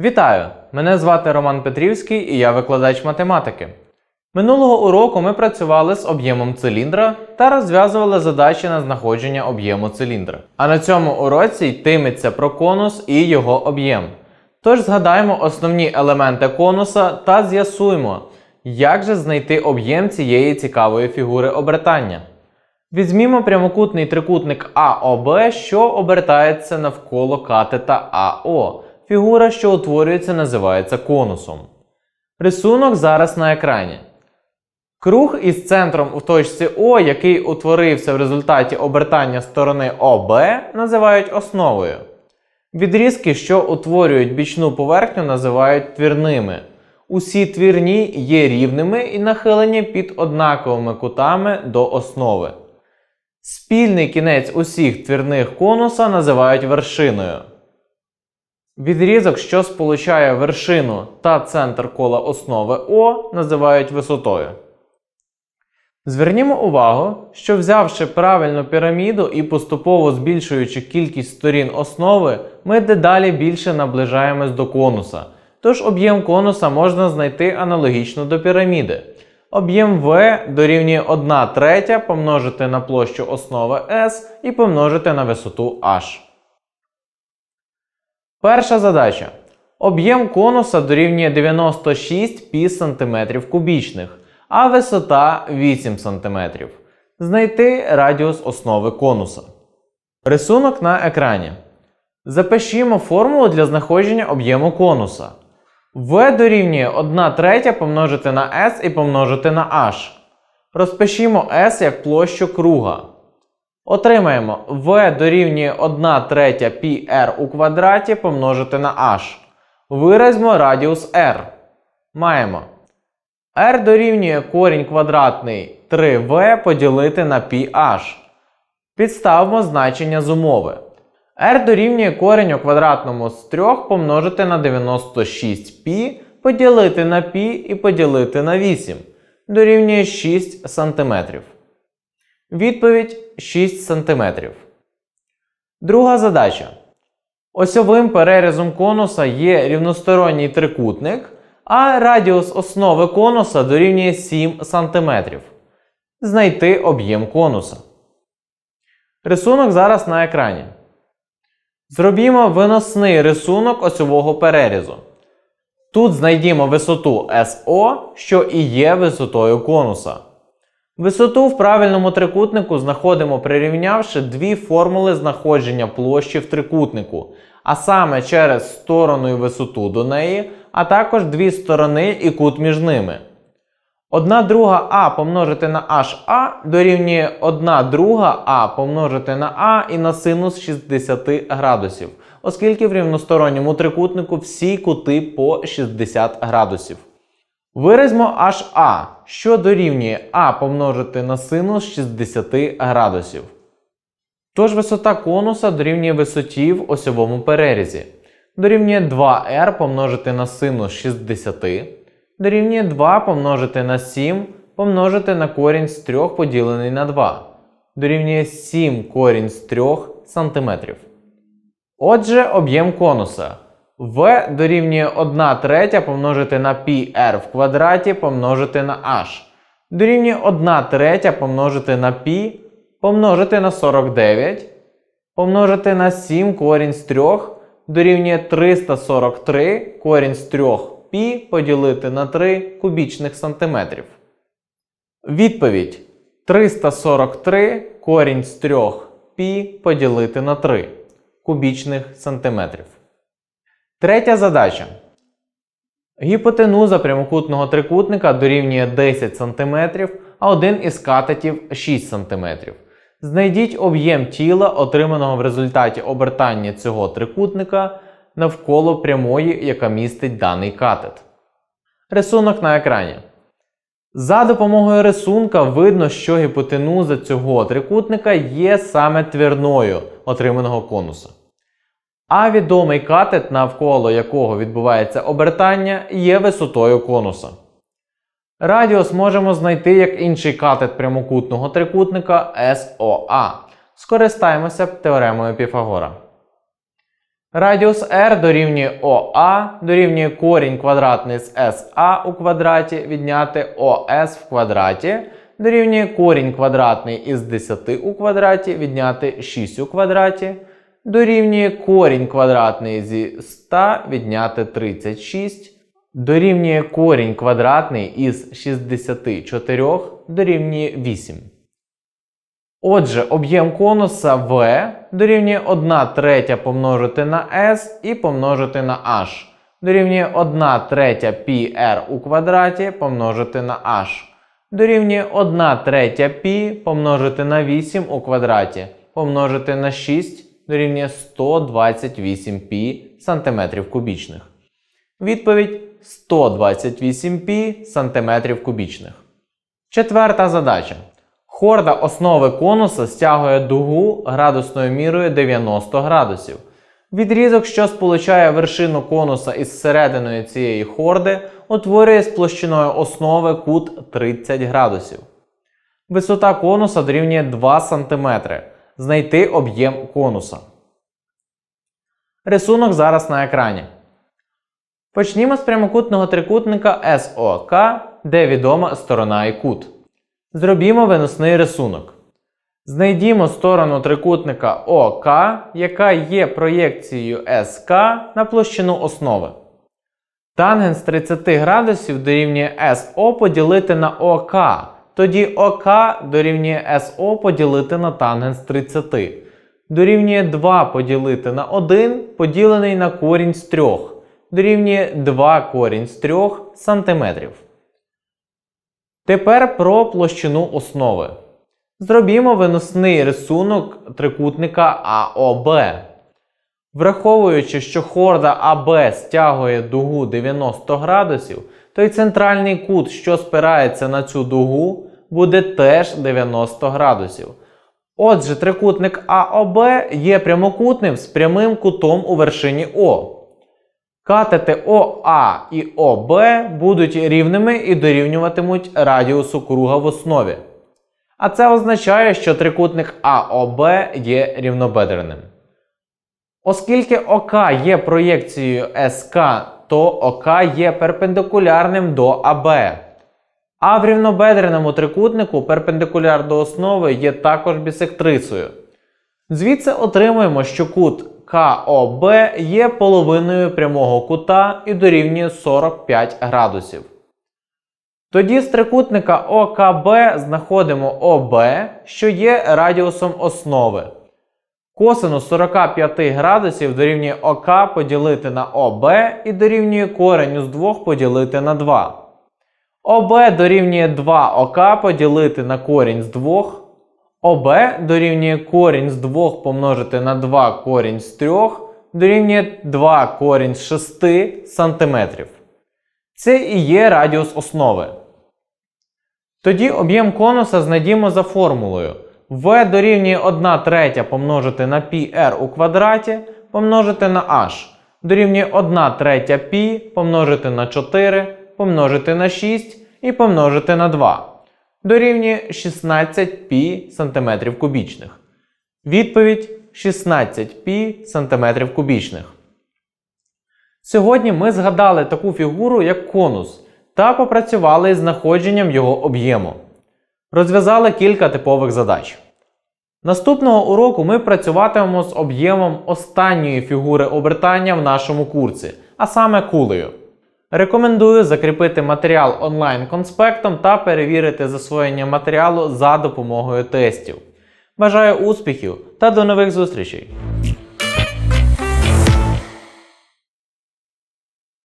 Вітаю! Мене звати Роман Петрівський і я викладач математики. Минулого уроку ми працювали з об'ємом циліндра та розв'язували задачі на знаходження об'єму циліндра. А на цьому уроці йтиметься про конус і його об'єм. Тож згадаємо основні елементи конуса та з'ясуємо, як же знайти об'єм цієї цікавої фігури обертання. Візьмімо прямокутний трикутник АОБ, що обертається навколо катета АО. Фігура, що утворюється, називається конусом. Рисунок зараз на екрані. Круг із центром у точці О, який утворився в результаті обертання сторони ОБ, називають основою. Відрізки, що утворюють бічну поверхню, називають твірними. Усі твірні є рівними і нахилені під однаковими кутами до основи. Спільний кінець усіх твірних конуса називають вершиною. Відрізок, що сполучає вершину та центр кола основи О, називають висотою. Звернімо увагу, що взявши правильну піраміду і поступово збільшуючи кількість сторін основи, ми дедалі більше наближаємось до конуса. Тож об'єм конуса можна знайти аналогічно до піраміди. Об'єм В дорівнює 1 третя помножити на площу основи S і помножити на висоту H. Перша задача. Об'єм конуса дорівнює 96 пі см кубічних, а висота 8 см. Знайти радіус основи конуса. Рисунок на екрані. Запишімо формулу для знаходження об'єму конуса. В дорівнює 1 третя помножити на S і помножити на H. Розпишімо S як площу круга. Отримаємо v дорівнює 1 третя πr у квадраті помножити на h. Виразьмо радіус r. Маємо r дорівнює корінь квадратний 3v поділити на πh. Підставимо значення з умови. r дорівнює корінь у квадратному з 3 помножити на 96π поділити на π і поділити на 8. Дорівнює 6 см. Відповідь 6 см. Друга задача. Осьовим перерізом конуса є рівносторонній трикутник, а радіус основи конуса дорівнює 7 см. Знайти об'єм конуса. Рисунок зараз на екрані. Зробімо виносний рисунок осьового перерізу. Тут знайдімо висоту SO, що і є висотою конуса. Висоту в правильному трикутнику знаходимо прирівнявши дві формули знаходження площі в трикутнику, а саме через сторону і висоту до неї, а також дві сторони і кут між ними. 1 друга А помножити на HA дорівнює 1 друга А помножити на А і на синус 60 градусів, оскільки в рівносторонньому трикутнику всі кути по 60 градусів. Виразьмо HA, що дорівнює А помножити на синус 60 градусів. Тож висота конуса дорівнює висоті в осьовому перерізі. Дорівнює 2r помножити на синус 60, дорівнює 2 помножити на 7 помножити на корінь з 3 поділений на 2. Дорівнює 7 корінь з 3 см. Отже, об'єм конуса В дорівнює 1 третя помножити на πr в квадраті помножити на h. Дорівнює 1 третя помножити на π помножити на 49, помножити на 7 корінь з 3 дорівнює 343 корінь з 3 π поділити на 3 кубічних сантиметрів. Відповідь 343 корінь з 3 π поділити на 3 кубічних сантиметрів. Третя задача. Гіпотенуза прямокутного трикутника дорівнює 10 см, а один із катетів 6 см. Знайдіть об'єм тіла, отриманого в результаті обертання цього трикутника навколо прямої, яка містить даний катет. Рисунок на екрані. За допомогою рисунка видно, що гіпотенуза цього трикутника є саме твірною отриманого конуса. А відомий катет, навколо якого відбувається обертання, є висотою конуса. Радіус можемо знайти як інший катет прямокутного трикутника SOA. Скористаємося теоремою Піфагора. Радіус r дорівнює ОА, дорівнює корінь квадратний з SA у квадраті відняти ОС в квадраті, дорівнює корінь квадратний із 10 у квадраті відняти 6 у квадраті, дорівнює корінь квадратний зі 100 відняти 36, дорівнює корінь квадратний із 64 дорівнює 8. Отже, об'єм конуса V дорівнює 1 третя помножити на S і помножити на H. Дорівнює 1 третя πr у квадраті помножити на H. Дорівнює 1 третя π помножити на 8 у квадраті помножити на 6 дорівнює 128 π сантиметрів кубічних. Відповідь 128 π сантиметрів кубічних. Четверта задача. Хорда основи конуса стягує дугу градусною мірою 90 градусів. Відрізок, що сполучає вершину конуса із серединою цієї хорди, утворює з площиною основи кут 30 градусів. Висота конуса дорівнює 2 см. Знайти об'єм конуса. Рисунок зараз на екрані. Почнімо з прямокутного трикутника СОК, де відома сторона і кут. Зробімо виносний рисунок. Знайдімо сторону трикутника ОК, яка є проєкцією СК на площину основи. Тангенс 30 градусів дорівнює СО поділити на ОК. Тоді ОК дорівнює СО поділити на тангенс 30. Дорівнює 2 поділити на 1 поділений на корінь з 3. Дорівнює 2 корінь з 3 сантиметрів. Тепер про площину основи. Зробімо виносний рисунок трикутника АОБ. Враховуючи, що хорда АБ стягує дугу 90 градусів, то й центральний кут, що спирається на цю дугу, буде теж 90 градусів. Отже, трикутник АОБ є прямокутним з прямим кутом у вершині О. Катети ОА і ОБ будуть рівними і дорівнюватимуть радіусу круга в основі. А це означає, що трикутник АОБ є рівнобедреним. Оскільки ОК є проєкцією СК, то ОК є перпендикулярним до АБ. А в рівнобедреному трикутнику перпендикуляр до основи є також бісектрисою. Звідси отримуємо, що кут КОБ є половиною прямого кута і дорівнює 45 градусів. Тоді з трикутника ОКБ знаходимо ОБ, що є радіусом основи. Косинус 45 градусів дорівнює ОК поділити на ОБ і дорівнює кореню з 2 поділити на 2. ОБ дорівнює 2 ОК поділити на корінь з 2. ОБ дорівнює корінь з 2 помножити на 2 корінь з 3 дорівнює 2 корінь з 6 см. Це і є радіус основи. Тоді об'єм конуса знайдімо за формулою. V дорівнює 1 третя помножити на πr у квадраті помножити на h. Дорівнює 1 третя π помножити на 4 помножити на 6 і помножити на 2 дорівнює 16 π см кубічних. Відповідь 16 π см кубічних. Сьогодні ми згадали таку фігуру, як конус, та попрацювали із знаходженням його об'єму. Розв'язали кілька типових задач. Наступного уроку ми працюватимемо з об'ємом останньої фігури обертання в нашому курсі, а саме кулею. Рекомендую закріпити матеріал онлайн-конспектом та перевірити засвоєння матеріалу за допомогою тестів. Бажаю успіхів та до нових зустрічей!